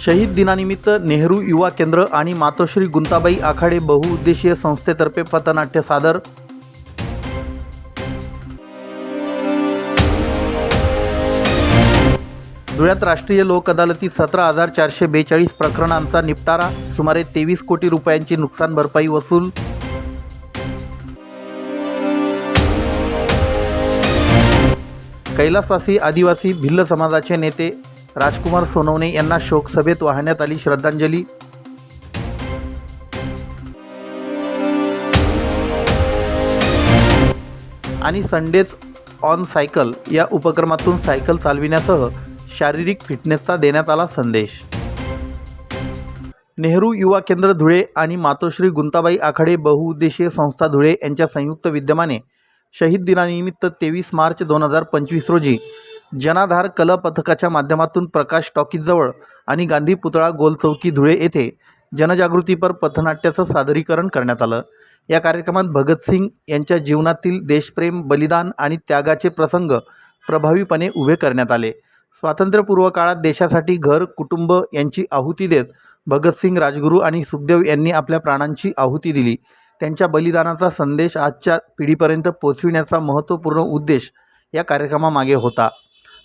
शहीद दिनानिमित्त नेहरू युवा केंद्र आणि मातोश्री गुंताबाई आखाडे बहुउद्देशीय संस्थेतर्फे पथनाट्य सादर. धुळ्यात राष्ट्रीय लोक अदालती सतरा हजार चारशे बेचाळीस प्रकरणांचा निपटारा सुमारे तेवीस कोटी रुपयांची नुकसान भरपाई वसूल. कैलासवासी आदिवासी भिल्ल समाजाचे नेते राजकुमार सोनवणे यांना शोकसभेत वाहण्यात आली श्रद्धांजली. आणि संडेज ऑन सायकल या उपक्रमातून सायकल चालविण्यासह शारीरिक फिटनेसचा देण्यात आला संदेश. नेहरू युवा केंद्र धुळे आणि मातोश्री गुंताबाई आखाडे बहुउद्देशीय संस्था धुळे यांच्या संयुक्त विद्यमाने शहीद दिनानिमित्त तेवीस मार्च दोन हजार पंचवीस रोजी जनाधार कला पथकाच्या माध्यमातून प्रकाश टॉकीजवळ आणि गांधी पुतळा गोल चौकी धुळे येथे जनजागृतीपर पथनाट्याचं सादरीकरण करण्यात आलं. या कार्यक्रमात भगतसिंग यांच्या जीवनातील देशप्रेम बलिदान आणि त्यागाचे प्रसंग प्रभावीपणे उभे करण्यात आले. स्वातंत्र्यपूर्व काळात देशासाठी घर कुटुंब यांची आहुती देत भगतसिंग राजगुरू आणि सुखदेव यांनी आपल्या प्राणांची आहुती दिली. त्यांच्या बलिदानाचा संदेश आजच्या पिढीपर्यंत पोचविण्याचा महत्त्वपूर्ण उद्देश या कार्यक्रमामागे होता.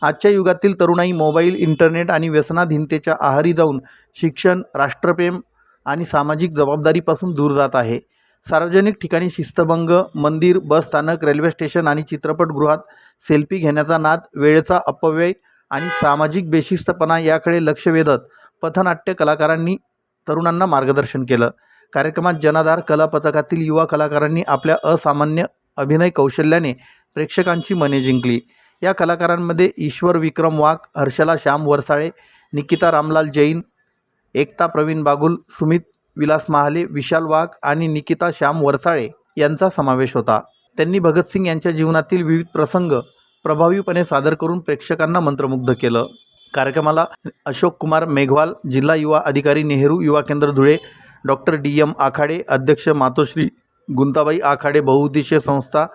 आजच्या युगातील तरुणाई मोबाईल इंटरनेट आणि व्यसनाधीनतेच्या आहारी जाऊन शिक्षण राष्ट्रप्रेम आणि सामाजिक जबाबदारीपासून दूर जात आहे. सार्वजनिक ठिकाणी शिस्तभंग मंदिर बस स्थानक रेल्वे स्टेशन आणि चित्रपटगृहात सेल्फी घेण्याचा नाद वेळेचा अपव्यय आणि सामाजिक बेशिस्तपणा याकडे लक्ष वेधत पथनाट्य कलाकारांनी तरुणांना मार्गदर्शन केलं. कार्यक्रमात जनाधार कला पथकातील युवा कलाकारांनी आपल्या असामान्य अभिनय कौशल्याने प्रेक्षकांची मने जिंकली. या कलाकारांमध्ये ईश्वर विक्रम वाघ हर्षला श्याम वरसाळे निकिता रामलाल जैन एकता प्रवीण बागुल सुमित विलास महाले विशाल वाघ आणि निकिता श्याम वरसाळे यांचा समावेश होता. त्यांनी भगतसिंग यांच्या जीवनातील विविध प्रसंग प्रभावीपणे सादर करून प्रेक्षकांना मंत्रमुग्ध केलं. कार्यक्रमाला अशोक कुमार मेघवाल जिल्हा युवा अधिकारी Nehru Yuva Kendra Dhule doctor D M Akhade अध्यक्ष मातोश्री गुंताबाई आखाडे बहुउद्देशीय संस्था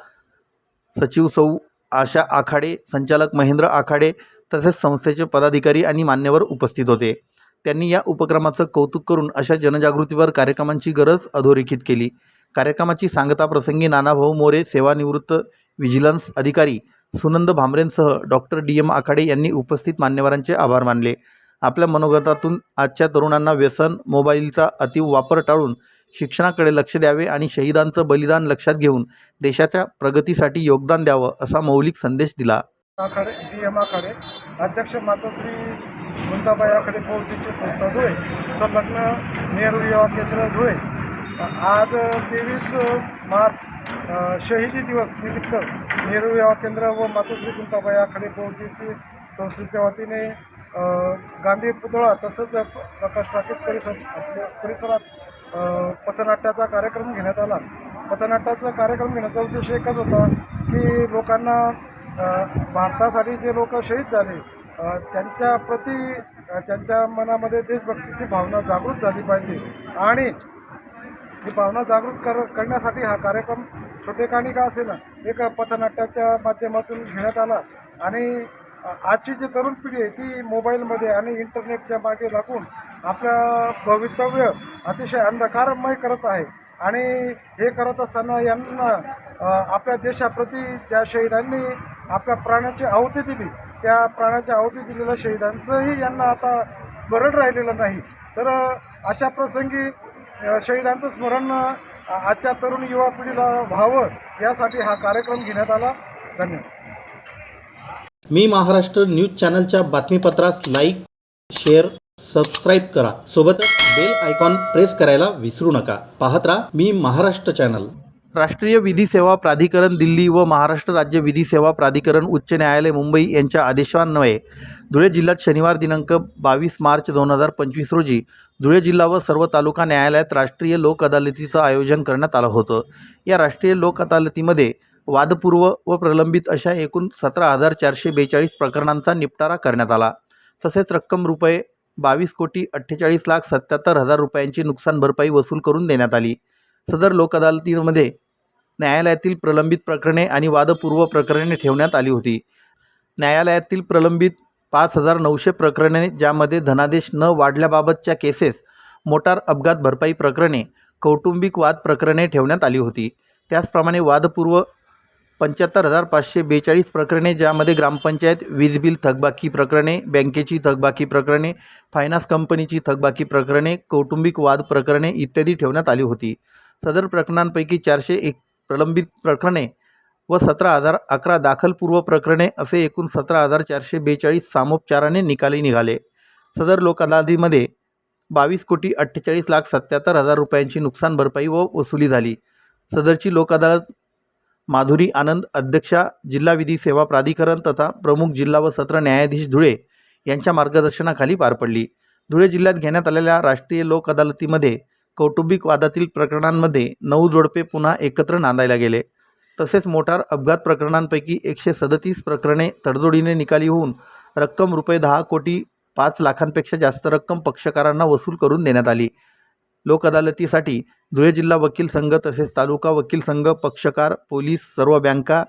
सचिव सौ आशा आखाडे संचालक महेंद्र आखाडे तसेच संस्थेचे पदाधिकारी आणि मान्यवर उपस्थित होते. त्यांनी या उपक्रमाचं कौतुक करून अशा जनजागृतीवर कार्यक्रमांची गरज अधोरेखित केली. कार्यक्रमाची सांगता प्रसंगी नानाभाऊ मोरे सेवानिवृत्त विजिलन्स अधिकारी सुनंद भामरेंसह डॉक्टर डी. एम आखाडे यांनी उपस्थित मान्यवरांचे आभार मानले. आपल्या मनोगतातून आजच्या तरुणांना व्यसन मोबाईलचा अति वापर टाळून शिक्षणाकडे लक्ष द्यावे आणि शहीदांचं बलिदान लक्षात घेऊन देशाच्या प्रगतीसाठी योगदान द्यावं असा मौलिक संदेश दिला. आखाडे डी एम आखाडे अध्यक्ष मातोश्री गुंताबाई आखाडे बहुउद्देशीय संस्था धुळे संलग्न नेहरू युवा केंद्र धुळे. आज तेवीस मार्च शहीदी दिवस निमित्त नेहरू युवा केंद्र व मातोश्री गुंताबाई आखाडे बहुउद्देशीय संस्थेच्या वतीने गांधी पुतळा तसंच प्रकाश टाकेत परिसर आपल्या परिसरात पथनाट्याचा कार्यक्रम घेण्यात आला. पथनाट्याचा कार्यक्रम घेण्याचा उद्देश एकच होता की लोकांना भारतासाठी जे लोक शहीद झाले त्यांच्या प्रति त्यांच्या मनामध्ये देशभक्तीची भावना जागृत झाली पाहिजे. आणि ही भावना जागृत कर करण्यासाठी हा कार्यक्रम छोटेखानी का असेना एक पथनाट्याच्या माध्यमातून घेण्यात आला. आणि आजची जी तरुण पिढी आहे ती मोबाईलमध्ये आणि इंटरनेटच्या मागे लागून आपलं भवितव्य अतिशय अंधकारमय करत आहे. आणि हे करत असताना यांना आपल्या देशाप्रती ज्या शहीदांनी आपल्या प्राणाची आहुती दिली त्या प्राणाची आहुती दिलेल्या शहीदांचंही यांना आता स्मरण राहिलेलं नाही. तर अशा प्रसंगी शहीदांचं स्मरण आजच्या तरुण युवा पिढीला व्हावं यासाठी हा कार्यक्रम घेण्यात आला. धन्यवाद. मी महाराष्ट्र न्यूज चॅनलच्या बातमीपत्रास लाईक शेअर सबस्क्राईब करा. सोबतच बेल आयकॉन प्रेस करायला विसरू नका. पाहत राहा मी महाराष्ट्र चॅनल. राष्ट्रीय विधी सेवा प्राधिकरण दिल्ली व महाराष्ट्र राज्य विधी सेवा प्राधिकरण उच्च न्यायालय मुंबई यांच्या आदेशान्वये धुळे जिल्ह्यात शनिवार दिनांक बावीस मार्च दोन हजार पंचवीस रोजी धुळे जिल्हा व सर्व तालुका न्यायालयात राष्ट्रीय लोक अदालतीचं आयोजन करण्यात आलं होतं. या राष्ट्रीय लोक अदालतीमध्ये वादपूर्व व प्रलंबित अशा एकूण सतरा हजार चारशे बेचाळीस प्रकरणांचा निपटारा करण्यात आला. तसेच रक्कम रुपये बावीस कोटी अठ्ठेचाळीस लाख सत्याहत्तर हजार रुपयांची नुकसान भरपाई वसूल करून देण्यात आली. सदर लोक अदालतीमध्ये न्यायालयातील प्रलंबित प्रकरणे आणि वादपूर्व प्रकरणे ठेवण्यात आली होती. न्यायालयातील प्रलंबित पाच हजार नऊशे प्रकरणे ज्यामध्ये धनादेश न वाढल्याबाबतच्या केसेस मोटार अपघात भरपाई प्रकरणे कौटुंबिक वाद प्रकरणे ठेवण्यात आली होती. त्याचप्रमाणे वादपूर्व पंच्याहत्तर हजार पाचशे बेचाळीस प्रकरणे ज्यामध्ये ग्रामपंचायत वीज बिल थकबाकी प्रकरणे बँकेची थकबाकी प्रकरणे फायनान्स कंपनीची थकबाकी प्रकरणे कौटुंबिक वाद प्रकरणे इत्यादी ठेवण्यात आली होती. सदर प्रकरणांपैकी चारशे एक प्रलंबित प्रकरणे व सतरा हजार अकरा दाखलपूर्व प्रकरणे असे एकूण सतरा हजार चारशे बेचाळीस सामोपचाराने निकाली निघाले. सदर लोकअदालतीमध्ये बावीस कोटी अठ्ठेचाळीस लाख सत्याहत्तर हजार रुपयांची नुकसान भरपाई व वसुली झाली. सदरची लोकअदालत माधुरी आनंद अध्यक्षा जिल्हा विधी सेवा प्राधिकरण तथा प्रमुख जिल्हा व सत्र न्यायाधीश धुळे यांच्या मार्गदर्शनाखाली पार पडली. धुळे जिल्ह्यात घेण्यात आलेल्या राष्ट्रीय लोक अदालतीमध्ये कौटुंबिक वादातील प्रकरणांमध्ये नऊ जोडपे पुन्हा एकत्र नांदायला गेले. तसेच मोटार अपघात प्रकरणांपैकी एकशे सदतीस प्रकरणे तडजोडीने निकाली होऊन रक्कम रुपये दहा कोटी पाच लाखांपेक्षा जास्त रक्कम पक्षकारांना वसूल करून देण्यात आली. लोक अदालतीसाठी धुळे जिल्हा वकील संघ तसेच तालुका वकील संघ पक्षकार पोलीस सर्व बँका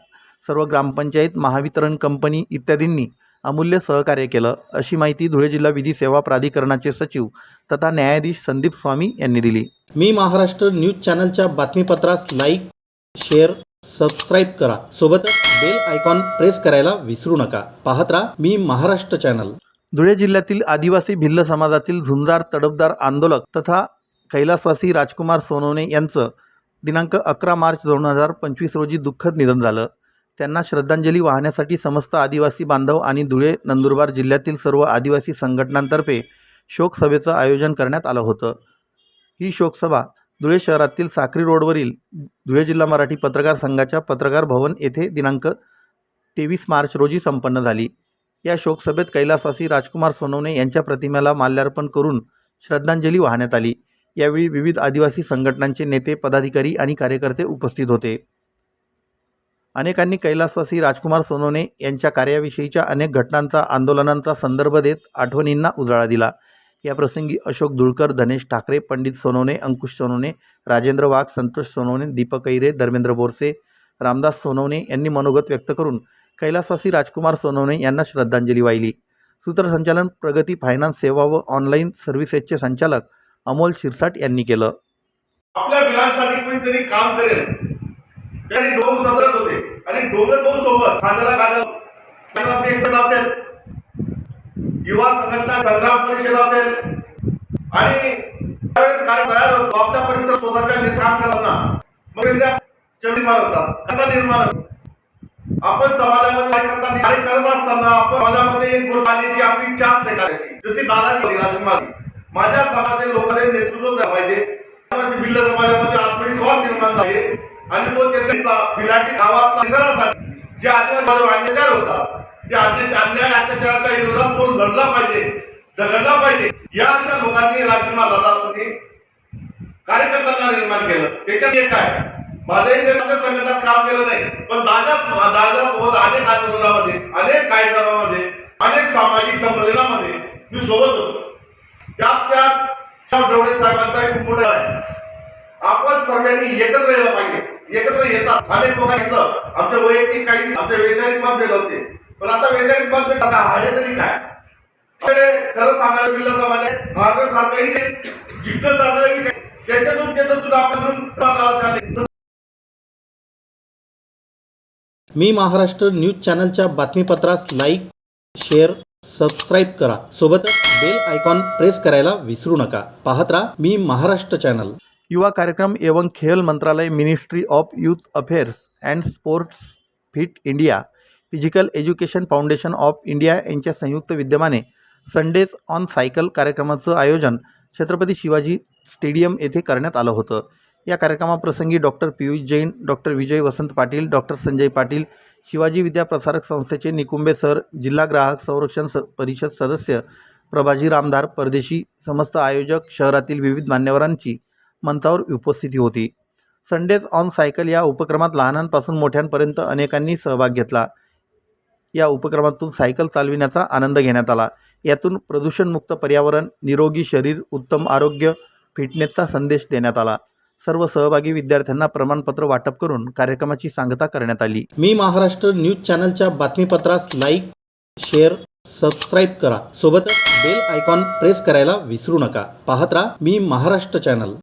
सर्व ग्रामपंचायत महावितरण कंपनी इत्यादींनी अमूल्य सहकार्य केलं. अशी माहिती धुळे जिल्हा विधी सेवा प्राधिकरणाचे सचिव तथा न्यायाधीश संदीप स्वामी यांनी दिली. मी महाराष्ट्र न्यूज चॅनलच्या बातमीपत्रास लाईक शेअर सबस्क्राईब करा. सोबतच बेल आयकॉन प्रेस करायला विसरू नका. पाहत राहा मी महाराष्ट्र चॅनल. धुळे जिल्ह्यातील आदिवासी भिल्ल समाजातील झुंजार तडफदार आंदोलक तथा कैलासवासी राजकुमार सोनवणे यांचं दिनांक अकरा मार्च दोन हजार पंचवीस रोजी दुःखद निधन झालं. त्यांना श्रद्धांजली वाहण्यासाठी समस्त आदिवासी बांधव आणि धुळे नंदुरबार जिल्ह्यातील सर्व आदिवासी संघटनांतर्फे शोकसभेचं आयोजन करण्यात आलं होतं. ही शोकसभा धुळे शहरातील साक्री रोडवरील धुळे जिल्हा मराठी पत्रकार संघाच्या पत्रकार भवन येथे दिनांक तेवीस मार्च रोजी संपन्न झाली. या शोकसभेत कैलासवासी राजकुमार सोनवणे यांच्या प्रतिमेला माल्यार्पण करून श्रद्धांजली वाहण्यात आली. यावेळी विविध आदिवासी संघटनांचे नेते पदाधिकारी आणि कार्यकर्ते उपस्थित होते. अनेकांनी कैलासवासी राजकुमार सोनवणे यांच्या कार्याविषयीच्या अनेक घटनांचा आंदोलनांचा संदर्भ देत आठवणींना उजाळा दिला. याप्रसंगी अशोक धुळकर धनेश ठाकरे पंडित सोनवणे अंकुश सोनवणे राजेंद्र वाघ संतोष सोनवणे दीपक ऐरे धर्मेंद्र बोरसे रामदास सोनवणे यांनी मनोगत व्यक्त करून कैलासवासी राजकुमार सोनवणे यांना श्रद्धांजली वाहिली. सूत्रसंचालन प्रगती फायनान्स सेवा व ऑनलाईन सर्व्हिसेसचे संचालक अमोल शिरसाट यांनी केलं. आपल्या बिलांसाठी कोणीतरी काम करेल. त्यांनी डोंग सदरत होते. आणि डोंगर भाऊ सोबत खांद्याला खांद्याला. असे असेल युवा संघटना संग्राम परिषद असेल. आणि त्यावेळेस कार्य तयार होतो. आपल्या परिसर स्वतःच्या नि- काम करताना मग एकदा निर्माण होतात कथा निर्माण आपण समाजामध्ये करता कार्य करत असताना आपण समाजामध्ये एक गोष्ट आपली इच्छा असते करायची. जशी दादाची राजकुमारी. माझ्या समाजातील लोकांना नेतृत्व करायला पाहिजे भिल्ल समाजामध्ये आत्मविश्वास निर्माण झाले. आणि तो त्याच्या बिलाटी गावात जे आदिवासी अत्याचार होता त्या अन्याय अत्याचाराच्या विरोधात तो लढला पाहिजे झगडला पाहिजे या अशा लोकांनी राजकुमार दादा कार्यकर्त्यांना निर्माण केलं. त्याच्यात एक काय माझ्याही जरी संघटनात काम केलं नाही पण दादा दादासोबत अनेक आंदोलनामध्ये अनेक कार्यक्रमामध्ये अनेक सामाजिक संमेलनामध्ये मी सोबत होतो. त्यात त्यात ढवळे साहेबांचा खूप मोठा आहे. आपण सगळ्यांनी एकत्र यायला पाहिजे. एकत्र येतात. अनेक लोकांनी घेतलं. आमच्या वैयक्तिक काही आमचे वैचारिक मतभेद होते. पण आता वैचारिक मतभेद आता आहे तरी काय? खरं सांगायला जिल्हा समाज आहे मार्गसारखंही सारखाही जिंकत सारखं की काय त्याच्यातून त्याच्यातून आपण चालले मी महाराष्ट्र न्यूज चॅनलच्या बातमीपत्रास लाईक शेअर सबस्क्राईब करा. सोबतच बेल आयकॉन प्रेस करायला विसरू नका. पाहत राहा मी महाराष्ट्र चॅनल युवा कार्यक्रम एवं खेल मंत्रालय ministry of youth affairs and sports fit India physical education foundation of India यांच्या संयुक्त विद्यमाने संडेज ऑन सायकल कार्यक्रमाचं आयोजन छत्रपती शिवाजी स्टेडियम येथे करण्यात आलं होतं. या कार्यक्रमाप्रसंगी doctor Piyush Jain doctor Vijay Vasant Patil doctor Sanjay Patil Shivaji Vidya Prasarak संस्थेचे निकुंबे सर जिल्हा ग्राहक संरक्षण स परिषद सदस्य प्रभाजी रामदार परदेशी समस्त आयोजक शहरातील विविध मान्यवरांची मंचावर उपस्थिती होती. संडेज ऑन सायकल या उपक्रमात लहानांपासून मोठ्यांपर्यंत अनेकांनी सहभाग घेतला. या उपक्रमातून सायकल चालविण्याचा आनंद घेण्यात आला. यातून प्रदूषणमुक्त पर्यावरण निरोगी शरीर उत्तम आरोग्य फिटनेसचा संदेश देण्यात आला. सर्व सहभागी विद्यार्थ्यांना प्रमाणपत्र वाटप करून कार्यक्रमाची सांगता करण्यात आली. मी महाराष्ट्र न्यूज चॅनलच्या बातमीपत्रास लाईक शेअर सबस्क्राईब करा. सोबतच बेल आयकॉन प्रेस करायला विसरू नका. पाहत राहा मी महाराष्ट्र चॅनल.